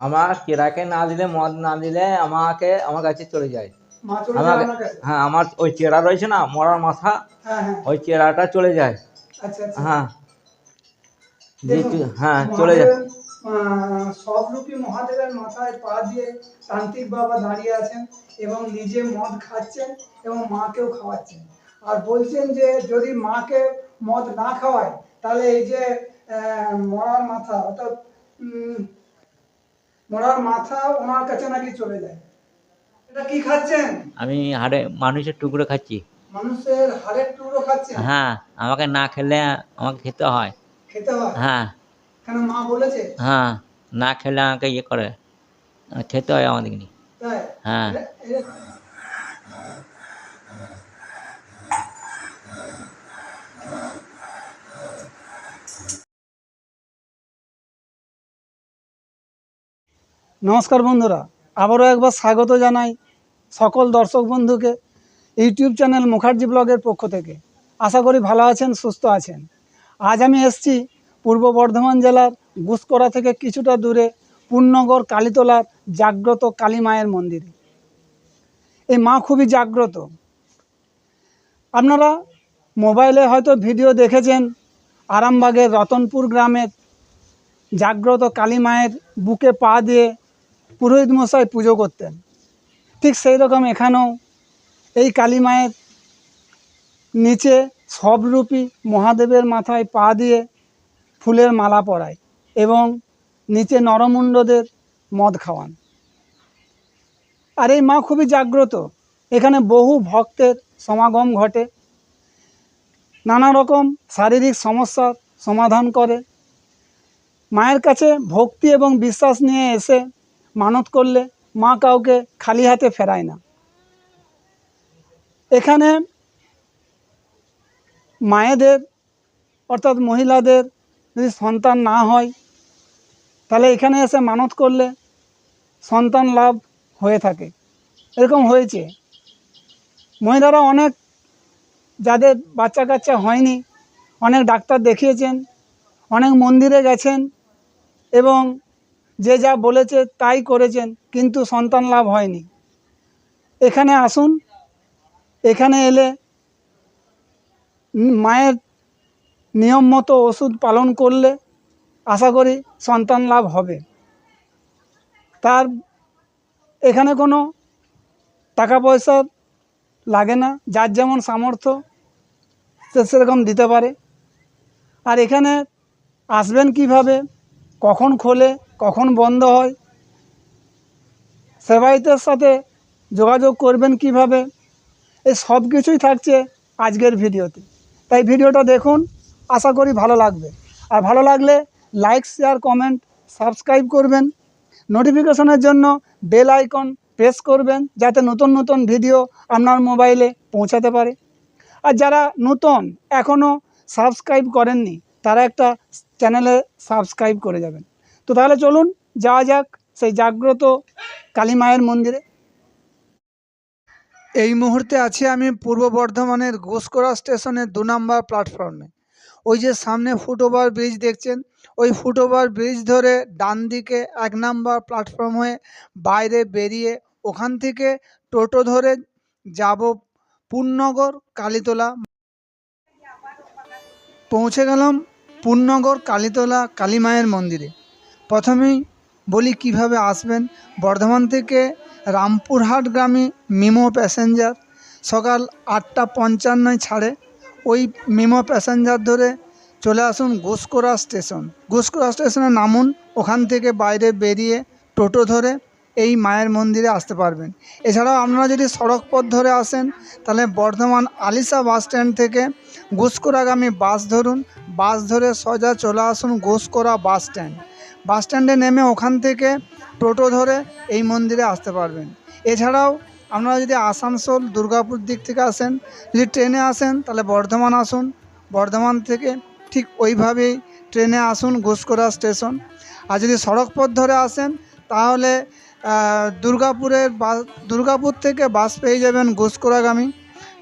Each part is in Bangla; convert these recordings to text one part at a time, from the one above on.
আমার কেরাকে না দিলে মদ না দিলে আমাকে আমার কাছে চলে যায়। আমাকে হ্যাঁ আমার ওই চেরা রয়েছে না মরার মাথা হ্যাঁ হ্যাঁ। ওই চেরাটা চলে যায়। আচ্ছা আচ্ছা। হ্যাঁ। হ্যাঁ চলে যায়। সবরূপী মহাদেবের মাথায় পা দিয়ে তান্ত্রিক বাবা দাঁড়িয়ে আছেন এবং নিজে মদ খাচ্ছেন এবং মাকেও খাওয়াচ্ছেন। আর বলছেন যে যদি মাকে মদ না খাওয়ায় তাহলে এই যে মরার মাথা অর্থাৎ মরার মাথা ওনার কাছে নাকি চলে যায়। এটা কি খাচ্ছেন? আমি হাড়ে মানুষের টুকরো খাচ্ছি। মানুষের হাড়ের টুকরো খাচ্ছেন? হ্যাঁ আমাকে না খেলে আমাকে খেতে হয়। খেতে হয়? হ্যাঁ। কেন মা বলেছে? হ্যাঁ না খেলে আমাকে ইয়ে করে। খেতে হয় আমাদের নিয়ে। হ্যাঁ। নমস্কার বন্ধুরা, আবারও একবার স্বাগত জানাই সকল দর্শক বন্ধুকে ইউটিউব চ্যানেল মুখার্জি ব্লগের পক্ষ থেকে। আশা করি ভালো আছেন, সুস্থ আছেন। আজ আমি এসেছি পূর্ব বর্ধমান জেলার গুসকরা থেকে কিছুটা দূরে পূর্ণগর কালীতলার জাগ্রত কালী মায়ের মন্দিরে। এই মা খুবই জাগ্রত। আপনারা মোবাইলে হয়তো ভিডিও দেখেছেন আরামবাগের রতনপুর গ্রামের জাগ্রত কালী মায়ের বুকে পা দিয়ে পুরোহিত মশাই পুজো করতেন। ঠিক সেই রকম এখানেও এই কালী মায়ের নিচে সবরূপী মহাদেবের মাথায় পা দিয়ে ফুলের মালা পরায় এবং নিচে নরমুণ্ডদের মদ খাওয়ান। আর এই মা খুবই জাগ্রত। এখানে বহু ভক্তের সমাগম ঘটে। নানা রকম শারীরিক সমস্যার সমাধান করে। মায়ের কাছে ভক্তি এবং বিশ্বাস নিয়ে এসে মানত করলে মা কাউকে খালি হাতে ফেরায় না। এখানে মায়েদের অর্থাৎ মহিলাদের যদি সন্তান না হয়, তাহলে এখানে এসে মানত করলে সন্তান লাভ হয়ে থাকে। এরকম হয়েছে। মহিলারা অনেক, যাদের বাচ্চা কাচ্চা হয়নি, অনেক ডাক্তার দেখিয়েছেন, অনেক মন্দিরে গেছেন এবং যে যা বলেছে তাই করেছেন, কিন্তু সন্তান লাভ হয়নি। এখানে আসুন, এখানে এলে মায়ের নিয়ম মতো ওষুধ পালন করলে আশা করি সন্তান লাভ হবে। তার এখানে কোনো টাকা পয়সা লাগে না, যার যেমন সামর্থ্য সে সেরকম দিতে পারে। আর এখানে আসবেন কীভাবে, কখন খোলে কখন বন্ধ হয়? সেবায়িতের সাথে যোগাযোগ করবেন কীভাবে? এই সব কিছুই থাকছে আজকের ভিডিওতে। তাই ভিডিওটা দেখুন, আশা করি ভালো লাগবে। আর ভালো লাগলে লাইক, শেয়ার, কমেন্ট, সাবস্ক্রাইব করবেন। নোটিফিকেশনের জন্য বেল আইকন প্রেস করবেন যাতে নতুন নতুন ভিডিও আপনার মোবাইলে পৌঁছাতে পারে। আর যারা নতুন এখনও সাবস্ক্রাইব করেননি, তারা একটা চ্যানেলে সাবস্ক্রাইব করে যাবেন। তো তাহলে চলুন, যাওয়া যাক সেই জাগ্রত কালী মায়ের মন্দিরে। এই মুহূর্তে আছি আমি পূর্ব বর্ধমানের ঘোষকরা স্টেশনের দু নম্বর প্ল্যাটফর্মে ওই যে সামনে ফুটওভার ব্রিজ দেখছেন, ওই ফুটওভার ব্রিজ ধরে ডান দিকে এক নাম্বার প্ল্যাটফর্ম হয়ে বাইরে বেরিয়ে ওখান থেকে টোটো ধরে যাব পূর্ণগর কালীতলা। পৌঁছে গেলাম পূর্ণগর কালীতলা কালী মায়ের মন্দিরে। প্রথমেই বলি কীভাবে আসবেন। বর্ধমান থেকে রামপুরহাট গ্রামে মিমো প্যাসেঞ্জার সকাল আটটা পঞ্চান্নয় ছাড়ে। ওই মিমো প্যাসেঞ্জার ধরে চলে আসুন ঘোষকরা স্টেশন। ঘোষকরা স্টেশনে নামুন, ওখান থেকে বাইরে বেরিয়ে টোটো ধরে এই মায়ের মন্দিরে আসতে পারবেন। এছাড়াও আপনারা যদি সড়ক পথ ধরে আসেন, তাহলে বর্ধমান আলিশা বাস স্ট্যান্ড থেকে ঘোষকরাগামী বাস ধরুন। বাস ধরে সোজা চলে আসুন ঘোষকরা বাস স্ট্যান্ড। বাস স্ট্যান্ডে নেমে ওখান থেকে টোটো ধরে এই মন্দিরে আসতে পারবেন। এছাড়াও আপনারা যদি আসানসোল, দুর্গাপুর দিক থেকে আসেন, যদি ট্রেনে আসেন, তাহলে বর্ধমান আসুন। বর্ধমান থেকে ঠিক ওইভাবেই ট্রেনে আসুন ঘোষকরা স্টেশন। আর যদি সড়ক পথ ধরে আসেন, তাহলে দুর্গাপুরের বাস দুর্গাপুর থেকে বাস পেয়ে যাবেন ঘোষকরাগামী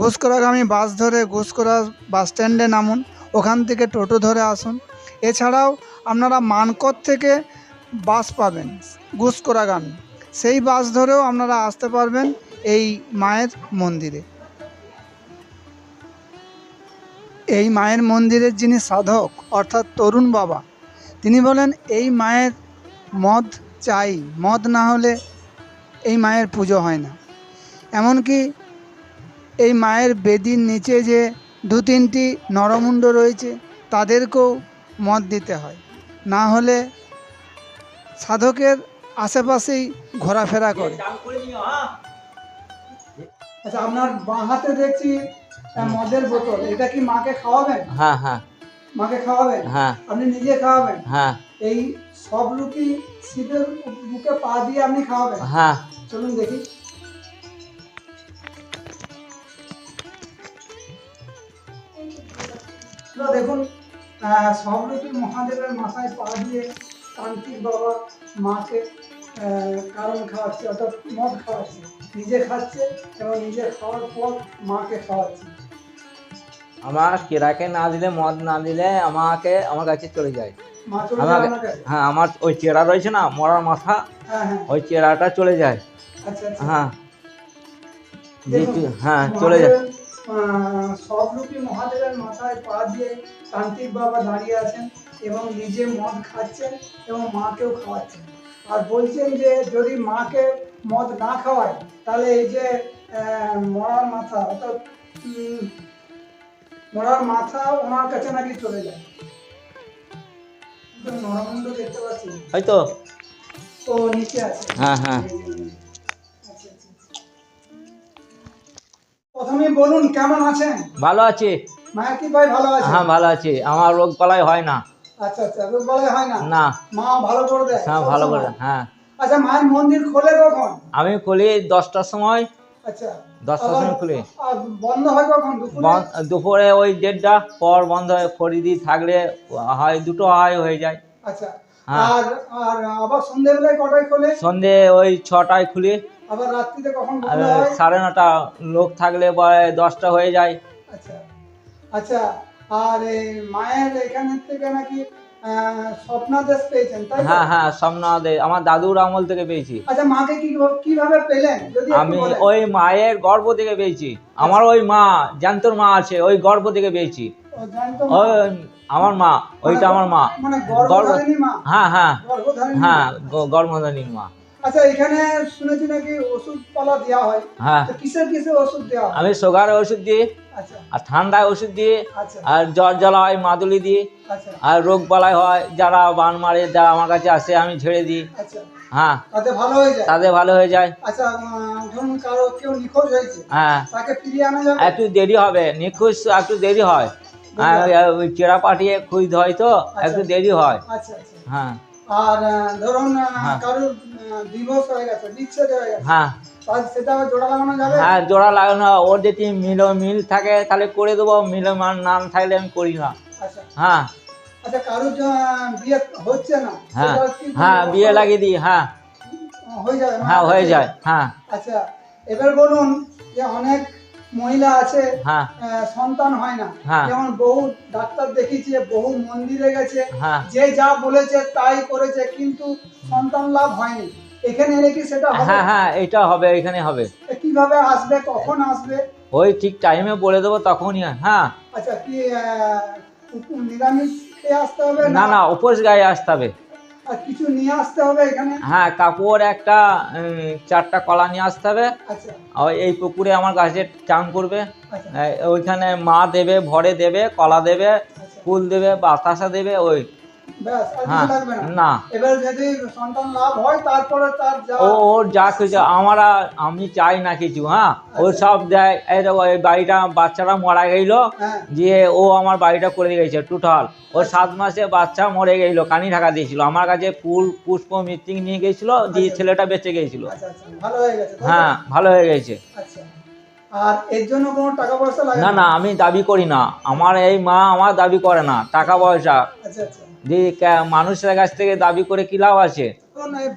ঘোষকরাগামী বাস ধরে ঘোষকরা বাস স্ট্যান্ডে নামুন। ওখান থেকে টোটো ধরে আসুন। এছাড়াও আপনারা মানকর থেকে বাস পাবেন ঘুষকোড়াগামী সেই বাস ধরেও আপনারা আসতে পারবেন এই মায়ের মন্দিরে। এই মায়ের মন্দিরের যিনি সাধক, অর্থাৎ তরুণ বাবা, তিনি বলেন, এই মায়ের মদ চাই। মদ না হলে এই মায়ের পুজো হয় না। এমনকি এই মায়ের বেদির নিচে যে দু তিনটি নরমুণ্ড রয়েছে, তাদেরকেও মদ দিতে হয়। না হলে সাধকের আশেপাশেই ঘোরাফেরা করে। আচ্ছা আপনার বাঁ হাতে দেখছি মদের বোতল। এটা কি মাকে খাওয়াবেন? হ্যাঁ হ্যাঁ। মাকে খাওয়াবেন? হ্যাঁ। আপনি নিজে খাওয়াবেন? হ্যাঁ। এই সব রুটি শীতের বুকে পা দিয়ে আপনি খাওয়াবেন? হ্যাঁ। চলুন দেখি। দেখুন আহ, সবরূপী মহাদেবের মাথায় পা দিয়ে তান্ত্রিক বাবা মাকে কারণ খাওয়াচ্ছে অর্থাৎ মদ খাওয়াচ্ছে। নিজে খাচ্ছে এবং নিজে খাওয়ার পর মাকে খাওয়াচ্ছে। আমার কেরাকে না দিলে মদ না দিলে আমাকে আমার কাছে চলে যায়। আমাকে হ্যাঁ আমার ওই চেরা রয়েছে না মরার মাথা হ্যাঁ হ্যাঁ। ওই চেরাটা চলে যায়। আচ্ছা আচ্ছা। হ্যাঁ। হ্যাঁ চলে যায়। সবরূপী মহাদেবের মাথায় পা দিয়ে তান্ত্রিক বাবা দাঁড়িয়ে আছেন এবং নিজে মদ খাচ্ছেন এবং মাকেও খাওয়াচ্ছেন। আর বলছেন যে যদি মাকে মদ না খাওয়ায় তাহলে এই যে মরার মাথা অর্থাৎ মরার মাথা ওনার কাছে নাকি চলে যায়। তো নরমুণ্ড দেখতে পাচ্ছি হয়তো। ও নিচে আছে। হ্যাঁ হ্যাঁ। প্রথমে বলুন কেমন আছেন? ভালো আছি। মায়ের কি ভাই ভালো আছে। হ্যাঁ ভালো আছি। আমার রোগ পালাই হয় না। আচ্ছা আচ্ছা রোগ বলে হয় না? না। মা ভালো করে দেয়? হ্যাঁ ভালো করে হ্যাঁ। আচ্ছা মায়ের মন্দির খোলে কখন? আমি খুলি দশটার সময়। আচ্ছা। দশটার সময় খুলি। বন্ধ হয় কখন? দুপুরে? দুপুরে ওই দেড়টা পর বন্ধ হয়। খরিদি থাকলে হয় দুটো হয় হয়ে যায়। আচ্ছা। আর আর আবার সন্ধ্যেবেলায় কটায় খোলে? সন্ধে ওই ছটায় খুলি। আবার রাত্রিতে কখন আর সাড়ে নটা লোক থাকলে বা দশটা হয়ে যায়। আচ্ছা আচ্ছা আর এই মায়ের এখানে থেকে নাকি স্বপ্নাদেশ পেয়েছেন তাই হ্যাঁ হ্যাঁ আমার দাদুর আমল থেকে পেয়েছি। আচ্ছা মাকে কীভাবে পেলেন যদি আমি ওই মায়ের গর্ভ থেকে পেয়েছি। আমার ওই মা জ্যান্তর মা আছে ওই গর্ভ থেকে পেয়েছি। আমার মা ওইটা আমার মা। মানে হ্যাঁ হ্যাঁ। হ্যাঁ মা। গ- মা। আচ্ছা এখানে শুনেছি নাকি ওষুধ পালা দেওয়া হয়। হ্যাঁ কিসের কিসের ওষুধ দেওয়া হয়? আমি সুগারের ওষুধ দিই আচ্ছা। আর ঠান্ডায় ওষুধ দিই আচ্ছা। আর জ্বর জ্বালা হয় মাদুলি দিই আচ্ছা। আর রোগ বালাই হয় যারা বান মারে যারা আমার কাছে আসে আমি ছেড়ে দিই। আচ্ছা। হ্যাঁ। তাতে ভালো হয়ে যায়? তাদের ভালো হয়ে যায়। আচ্ছা ধরুন কারও কেউ নিখোঁজ হয়েছে হ্যাঁ। তাকে ফিরিয়ে আনা যাবে? একটু দেরি হবে নিখোঁজ একটু দেরি হয়। চেরা পাঠিয়ে খুঁজতে হয় তো একটু দেরি হয়। আচ্ছা আচ্ছা। হ্যাঁ। আর ধরুন হ্যাঁ। কারোর ডিভোর্স হয়ে গেছে বিচ্ছেদ হয়ে গেছে। হ্যাঁ। জোড়া লাগানো হ্যাঁ ওর যদি মিল মিল থাকে তাহলে করে দেবো। মিল মান নাম থাকলে আমি করি না। আচ্ছা। হ্যাঁ। আচ্ছা হ্যাঁ। হ্যাঁ বিয়ে লাগিয়ে দিই হ্যাঁ। হয়ে যাবে হ্যাঁ হয়ে যায় হ্যাঁ। আচ্ছা এবার বলুন যে অনেক মহিলা আছে হ্যাঁ। সন্তান হয় না। হ্যাঁ। যেমন বহু ডাক্তার দেখিয়েছে বহু মন্দিরে গেছে হ্যাঁ। যে যা বলেছে তাই করেছে কিন্তু সন্তান লাভ হয়নি। এখানে এলে কি সেটা হ্যাঁ হ্যাঁ এটা হবে এখানে হবে। কীভাবে আসবে কখন আসবে? ওই ঠিক টাইমে বলে দেবো তখনই হ্যাঁ। আচ্ছা কি নিরামিষ আসতে হবে না না উপোস গায়ে আসতে হবে। কিছু নিয়ে আসতে হবে এখানে? হ্যাঁ কাপড় একটা চারটা কলা নিয়ে আসতে হবে। আচ্ছা। আর এই পুকুরে আমার গাছে চান করবে। আচ্ছা। ওইখানে মা দেবে ভরে দেবে কলা দেবে আচ্ছা। ফুল দেবে বাতাসা দেবে ওই হ্যাঁ না। না। এবার যদি সন্তান লাভ হয় তারপরে তার ও ওর যা কিছু আমরা আমি চাই না কিছু হ্যাঁ? ও সব দেয় এই দেখো এই বাড়িটা বাচ্চারা মারা গেল হ্যাঁ। দিয়ে ও আমার বাড়িটা করে দিয়ে গেছে টোটাল ও সাত মাসে বাচ্চা মরে গেছিল কানি ঢাকা দিয়েছিল আমার কাছে ফুল পুষ্প মিটিং নিয়ে গেছিল দিয়ে ছেলেটা বেঁচে গেছিল। আচ্ছা আচ্ছা হয়ে? হ্যাঁ ভালো হয়ে গেছে। আচ্ছা। আর এর জন্য কোনো টাকা পয়সা লাগে না? না আমি দাবি করি না আমার এই মা আমার দাবি করে না টাকা পয়সা। আচ্ছা আচ্ছা। কে- মানুষের কাছ থেকে দাবি করে কি লাভ আছে?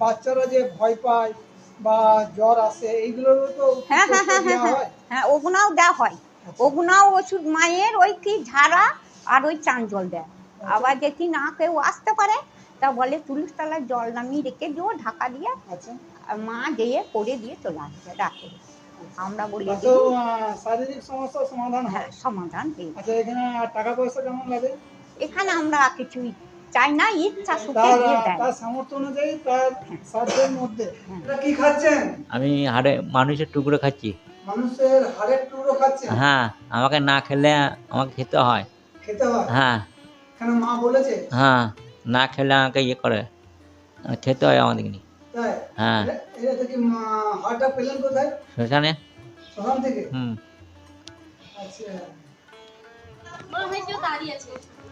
বাচ্চারা যে ভয় পায় বা জ্বর আসে এইগুলোরও তো হ্যাঁ হ্যাঁ হ্যাঁ হ্যাঁ দেওয়া হ্যাঁ ওগুনাও দেওয়া হয়। ওগুনাও ওষুধ মায়ের ওই কি ঝাড়া আর ওই চান জল দেয়। আবার যদি না কেউ আসতে পারে তা বলে তুলিশ তলায় জল নামিয়ে রেখে দিও ঢাকা দিয়ে আচ্ছা। আর মা দিয়ে করে দিয়ে চলে আসবে রাতে। আমরা বলি শারীরিক সমস্যার সমাধান হ্যাঁ? সমাধান আচ্ছা এখানে টাকা পয়সা কেমন লাগে? এখানে আমরা কিছুই চাই না ইচ্ছা সুখে দিয়ে দেয়। তার সামর্থ্য অনুযায়ী তার সাধ্যের মধ্যে। হ্যাঁ। এটা কি খাচ্ছেন? আমি হাড়ে মানুষের টুকরো খাচ্ছি। মানুষের হাড়ের টুকরো খাচ্ছেন? হ্যাঁ আমাকে না খেলে আমাকে খেতে হয়। খেতে হয়? হ্যাঁ। কেন মা বলেছে? হ্যাঁ না খেলে আমাকে ইয়ে করে। খেতে হয় আমাদেরকে নিয়ে হ্যাঁ। এটা- হাড়টা পেলেন কোথায়? শ্মশানে ওখান থেকে? হুম। আচ্ছা। রাতে রাতে বলে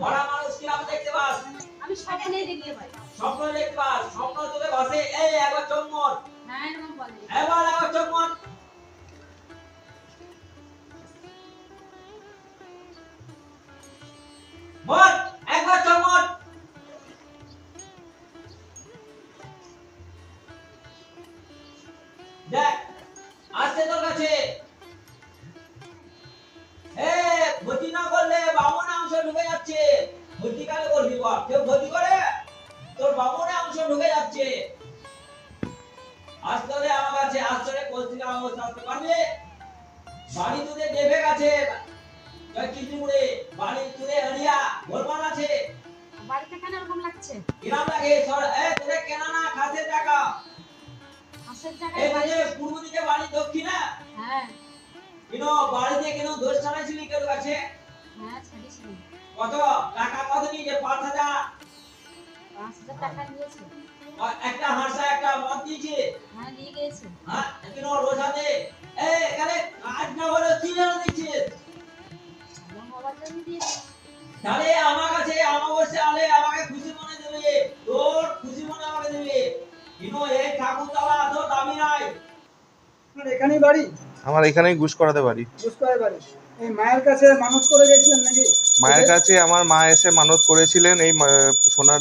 মরা মানুষ কি আমি দেখতে পাস আমি স্বপ্নে দেখতে পাই স্বপ্ন দেখতে পাস স্বপ্ন তোকে ভাসে এই একবার চোখ হ্যাঁ এরকম বলে এবার একবার চোখ মোট যাচ্ছে। আসতে হলে আমার কাছে আসতে হলে কোচ আমার কাছে আসতে পারবে বাড়ি তুলে ডেবে গেছে চিন্তিপুরে বাড়ি তুলে হরিয়া গোলমাল আছে। বাড়িতে কেন এরকম লাগছে? কিরাম লাগে সর এ তোদের কেনা না খাসের টাকা। হাঁসের এই জায়গায় বাড়ি যে পূর্ব দিকে বাড়ি দক্ষিণে হ্যাঁ? কেন বাড়িতে কেন দোষ ছাড়াইছিলি কেউ কাছে? হ্যাঁ ছাড়িয়েছিলাম কত? টাকা কত পাঁচ হাজার। পাঁচ হাজার টাকা নিয়েছে। একটা হাঁসা একটা মদ দিয়েছে। হ্যাঁ নিয়ে গিয়েছে হ্যাঁ কেন রোজাতে। এ এখানে কাজ না হলে কি দিয়েছে তাহলে আমার কাছে অমাবস্যা আলে আমাকে খুশি মনে দেবে। তোর খুশি মনে আমাকে দেবে। কিন্তু এই ঠাকুর তালা এত দামি নাই এখানেই বাড়ি? আমার এখানেই ঘুষ করাতে পারি বুঝতে বাড়ি। এই মায়ের কাছে মানুষ করে গেছিলেন নাকি? মায়ের কাছে আমার মা এসে মানত করেছিলেন এই মা- সোনার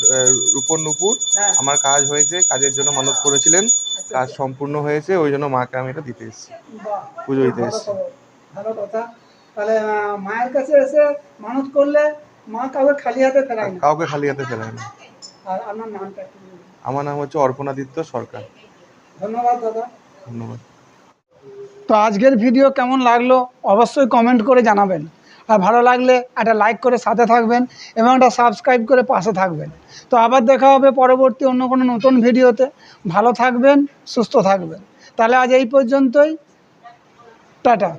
রূপর নুপুর। হ্যাঁ। আমার কাজ হয়েছে কাজের জন্য মানত করেছিলেন। আচ্ছা, কাজ সম্পূর্ণ হয়েছে ওই জন্য মাকে আমি এটা দিতে এসেছি। পুজো দিতে এসেছি। ভালো কথা। তাহলে মায়ের কাছে এসে মানুষ করলে মা কাউকে খালি হাতে ফেরায় না কাউকে খালি হাতে ফেরায় না আর নামটা আমার নাম হচ্ছে অর্পণাদিত্য সরকার। ধন্যবাদ দাদা। ধন্যবাদ। তো আজকের ভিডিও কেমন লাগল অবশ্যই কমেন্ট করে জানাবেন। আর ভালো লাগলে একটা লাইক করে সাথে থাকবেন এবং একটা সাবস্ক্রাইব করে পাশে থাকবেন। তো আবার দেখা হবে পরবর্তী অন্য কোনো নতুন ভিডিওতে। ভালো থাকবেন, সুস্থ থাকবেন। তাহলে আজ এই পর্যন্তই। টাটা।